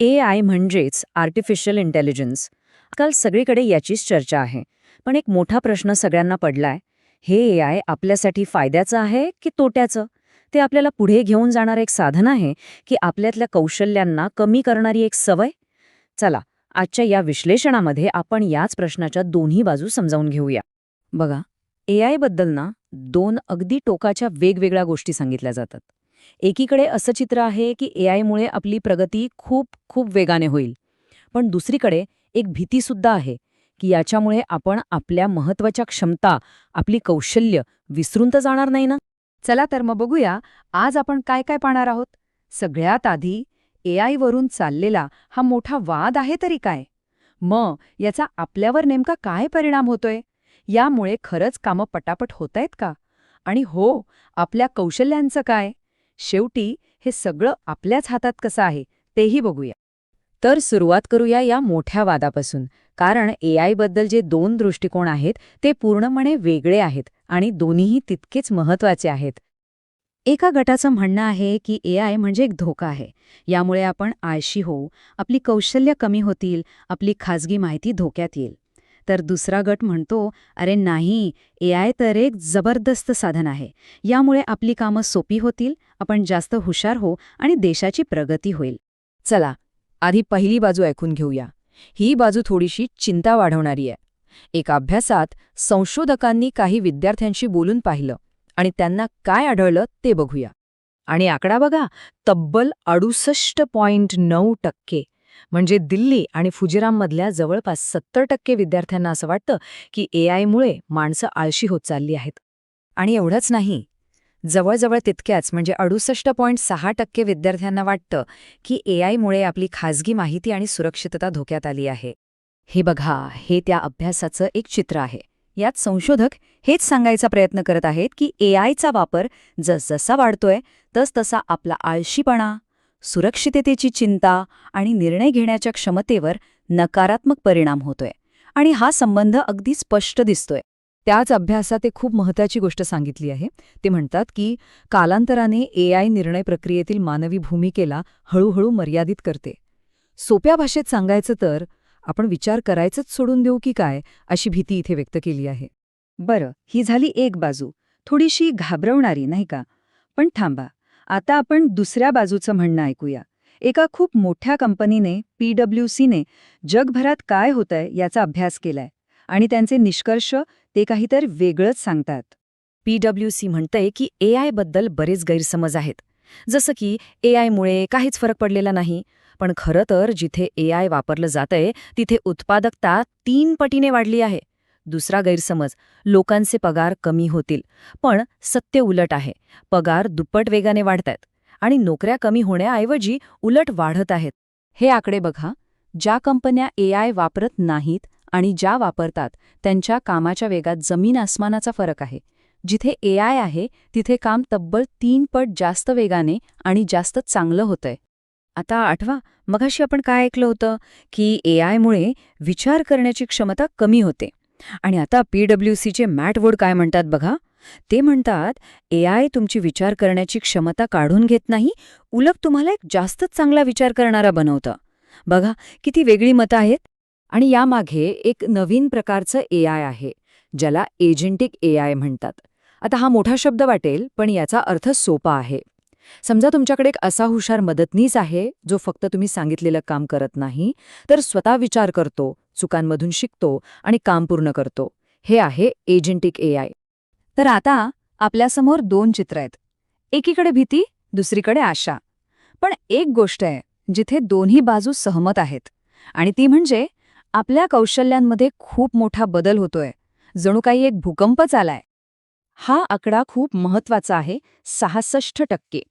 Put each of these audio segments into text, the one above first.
ए I म्हणजेच artificial intelligence. काल सगळीकडे याचीच चर्चा आहे. पण एक मोठा प्रश्न सगळ्यांना पडलाय. हे ए आय आपल्यासाठी फायद्याचं आहे की तोट्याचं? ते आपल्याला पुढे घेऊन जाणारं एक साधन आहे की आपल्यातल्या कौशल्यांना कमी करणारी एक सवय? चला आजच्या या विश्लेषणामध्ये आपण याच प्रश्नाच्या दोन्ही बाजू समजावून घेऊया. बघा ए आयबद्दल ना दोन अगदी टोकाच्या वेगवेगळ्या गोष्टी सांगितल्या जातात. एकीकडे असं चित्र आहे की ए आयमुळे आपली प्रगती खूप खूप वेगाने होईल. पण दुसरीकडे एक भीतीसुद्धा आहे की याच्यामुळे आपण आपल्या महत्त्वाच्या क्षमता आपली कौशल्य विसरून तर जाणार नाही ना? चला तर मग बघूया आज आपण काय काय पाहणार आहोत. सगळ्यात आधी ए आयवरून चाललेला हा मोठा वाद आहे तरी काय? मग याचा आपल्यावर नेमका काय परिणाम होतोय? यामुळे खरंच कामं पटापट होतायत का? आणि हो आपल्या कौशल्यांचं काय? शेवटी हे सगळं आपल्याच हातात कसं आहे तेही बघूया. तर सुरुवात करूया या मोठ्या वादापासून. कारण ए आयबद्दल जे दोन दृष्टिकोन आहेत ते पूर्णपणे वेगळे आहेत आणि दोन्हीही तितकेच महत्त्वाचे आहेत. एका गटाचं म्हणणं आहे की ए आय म्हणजे एक धोका आहे. यामुळे आपण आळशी होऊ आपली कौशल्य कमी होतील आपली खाजगी माहिती धोक्यात येईल. तर दुसरा गट म्हणतो अरे नाही ए आय तर एक जबरदस्त साधन आहे. यामुळे आपली कामं सोपी होतील आपण जास्त हुशार हो आणि देशाची प्रगती होईल. चला आधी पहिली बाजू ऐकून घेऊया. ही बाजू थोडीशी चिंता वाढवणारी आहे. एका अभ्यासात संशोधकांनी काही विद्यार्थ्यांशी बोलून पाहिलं आणि त्यांना काय आढळलं ते बघूया. आणि आकडा बघा तब्बल अडुसष्ट पॉइंट नऊ टक्के. म्हणजे दिल्ली आणि फुजिराममधल्या जवळपास सत्तर टक्के विद्यार्थ्यांना असं वाटतं की ए आयमुळे माणसं आळशी होत चालली आहेत. आणि एवढंच नाही. जवळजवळ तितक्याच म्हणजे अडुसष्ट पॉईंट सहा टक्के विद्यार्थ्यांना वाटतं की ए आयमुळे आपली खाजगी माहिती आणि सुरक्षितता धोक्यात आली आहे. हे बघा हे त्या अभ्यासाचं एक चित्र आहे. यात संशोधक हेच सांगायचा प्रयत्न करत आहेत की ए आयचा वापर जसजसा वाढतोय तसतसा आपला आळशीपणा सुरक्षिततेची चिंता आणि निर्णय घेण्याच्या क्षमतेवर नकारात्मक परिणाम होतोय. आणि हा संबंध अगदी स्पष्ट दिसतोय. त्याच अभ्यासात एक खूप महत्त्वाची गोष्ट सांगितली आहे. ते म्हणतात की कालांतराने ए आय निर्णय प्रक्रियेतील मानवी भूमिकेला हळूहळू मर्यादित करते. सोप्या भाषेत सांगायचं तर आपण विचार करायचंच सोडून देऊ की काय अशी भीती इथे व्यक्त केली आहे. बरं ही झाली एक बाजू. थोडीशी घाबरवणारी नाही का? पण थांबा. आता आपण दुसऱ्या बाजूचं म्हणणं ऐकूया. एका खूप मोठ्या कंपनीने पीडब्ल्यूसीने जगभरात काय होतंय याचा अभ्यास केलाय आणि त्यांचे निष्कर्ष ते काहीतरी वेगळंच सांगतात. पीडब्ल्यूसी म्हणतंय की ए आयबद्दल बरेच गैरसमज आहेत. जसं की ए आयमुळे काहीच फरक पडलेला नाही पण खरं तर जिथे ए आय वापरलं जातंय तिथे उत्पादकता तीन पटीने वाढली आहे. दुसरा गैरसमज लोकांचे पगार कमी होतील. पण सत्य उलट आहे. पगार दुप्पट वेगाने वाढतायत आणि नोकऱ्या कमी होण्याऐवजी उलट वाढत आहेत. हे आकडे बघा. ज्या कंपन्या ए आय वापरत नाहीत आणि ज्या वापरतात त्यांच्या कामाच्या वेगात जमीन आसमानाचा फरक आहे. जिथे ए आय आहे तिथे काम तब्बल तीन पट जास्त वेगाने आणि जास्त चांगलं होतंय. आता आठवा मगाशी आपण काय ऐकलं होतं? की ए आयमुळे विचार करण्याची क्षमता कमी होते. आणि आता पीडब्ल्यूसीचे मॅट वूड काय म्हणतात बघा? ते म्हणतात ए आय तुमची विचार करण्याची क्षमता काढून घेत नाही उलट तुम्हाला एक जास्तच चांगला विचार करणारा बनवतं. बघा किती वेगळी मतं आहेत. आणि यामागे एक नवीन प्रकारचं ए आय आहे ज्याला एजेंटिक ए आय म्हणतात. आता हा मोठा शब्द वाटेल पण याचा अर्थ सोपा आहे. समजा तुमच्याकडे एक असा हुशार मदतनीस आहे जो फक्त तुम्ही सांगितलेलं काम करत नाही तर स्वतः विचार करतो चुकांमधून शिकतो आणि काम पूर्ण करतो. हे आहे एजंटिक ए आय. तर आता आपल्यासमोर दोन चित्र आहेत. एकीकडे भीती दुसरीकडे आशा. पण एक गोष्ट आहे जिथे दोन्ही बाजू सहमत आहेत. आणि ती म्हणजे आपल्या कौशल्यांमध्ये खूप मोठा बदल होतोय. जणू काही एक भूकंपच आलाय. हा आकडा खूप महत्त्वाचा आहे सहासष्ट टक्के.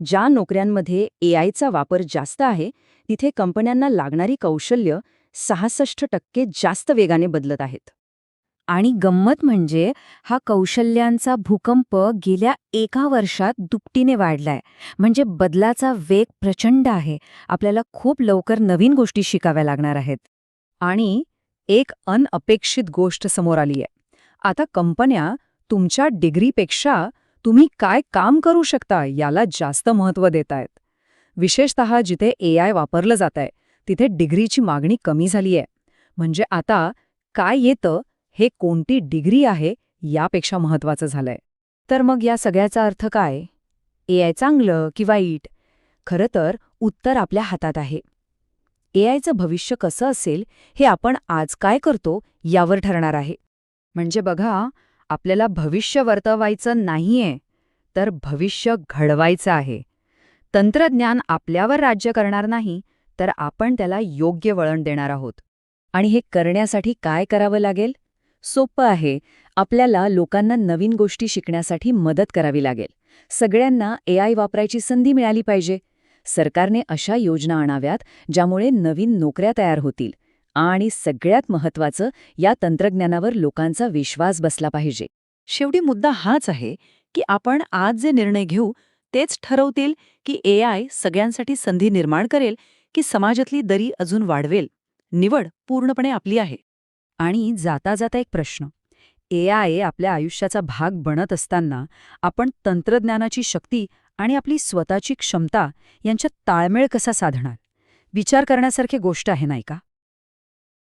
ज्या नोकऱ्यांमध्ये ए आयचा वापर जास्त आहे तिथे कंपन्यांना लागणारी कौशल्य सहासष्ट टक्के जास्त वेगाने बदलत आहेत. आणि गंमत म्हणजे हा कौशल्यांचा भूकंप गेल्या एका वर्षात दुपटीने वाढलाय. म्हणजे बदलाचा वेग प्रचंड आहे. आपल्याला खूप लवकर नवीन गोष्टी शिकाव्या लागणार आहेत. आणि एक अनअपेक्षित गोष्ट समोर आली आहे आता कंपन्या तुमच्या डिग्रीपेक्षा तुम्ही काय काम करू शकता याला जास्त महत्त्व देत आहेत विशेषतः जिथे ए आय वापरलं जात आहे तिथे डिग्रीची मागणी कमी झाली आहे म्हणजे आता काय येतं हे कोणती डिग्री आहे यापेक्षा महत्त्वाचं झालंय. तर मग या सगळ्याचा अर्थ काय? ए आय चांगलं की वाईट खरं तर उत्तर आपल्या हातात आहे. ए आयचं भविष्य कसं असेल हे आपण आज काय करतो यावर ठरणार आहे. म्हणजे बघा आपल्याला भविष्य वर्तवायचं नाहीये तर भविष्य घडवायचं आहे. तंत्रज्ञान आपल्यावर राज्य करणार नाही तर आपण त्याला योग्य वळण देणार आहोत. आणि हे करण्यासाठी काय करावं लागेल? सोपं आहे आपल्याला लोकांना नवीन गोष्टी शिकण्यासाठी मदत करावी लागेल. सगळ्यांना ए आय वापरायची संधी मिळाली पाहिजे. सरकारने अशा योजना आणाव्यात ज्यामुळे नवीन नोकऱ्या तयार होतील. आणि सगळ्यात महत्त्वाचं या तंत्रज्ञानावर लोकांचा विश्वास बसला पाहिजे. शेवटी मुद्दा हाच आहे की आपण आज जे निर्णय घेऊ तेच ठरवतील की ए आय सगळ्यांसाठी संधी निर्माण करेल की समाजातली दरी अजून वाढवेल. निवड पूर्णपणे आपली आहे. आणि जाता जाता एक प्रश्न. ए आय आपल्या आयुष्याचा भाग बनत असताना आपण तंत्रज्ञानाची शक्ती आणि आपली स्वतःची क्षमता यांच्यात ताळमेळ कसा साधणार? विचार करण्यासारखी गोष्ट आहे नाही का?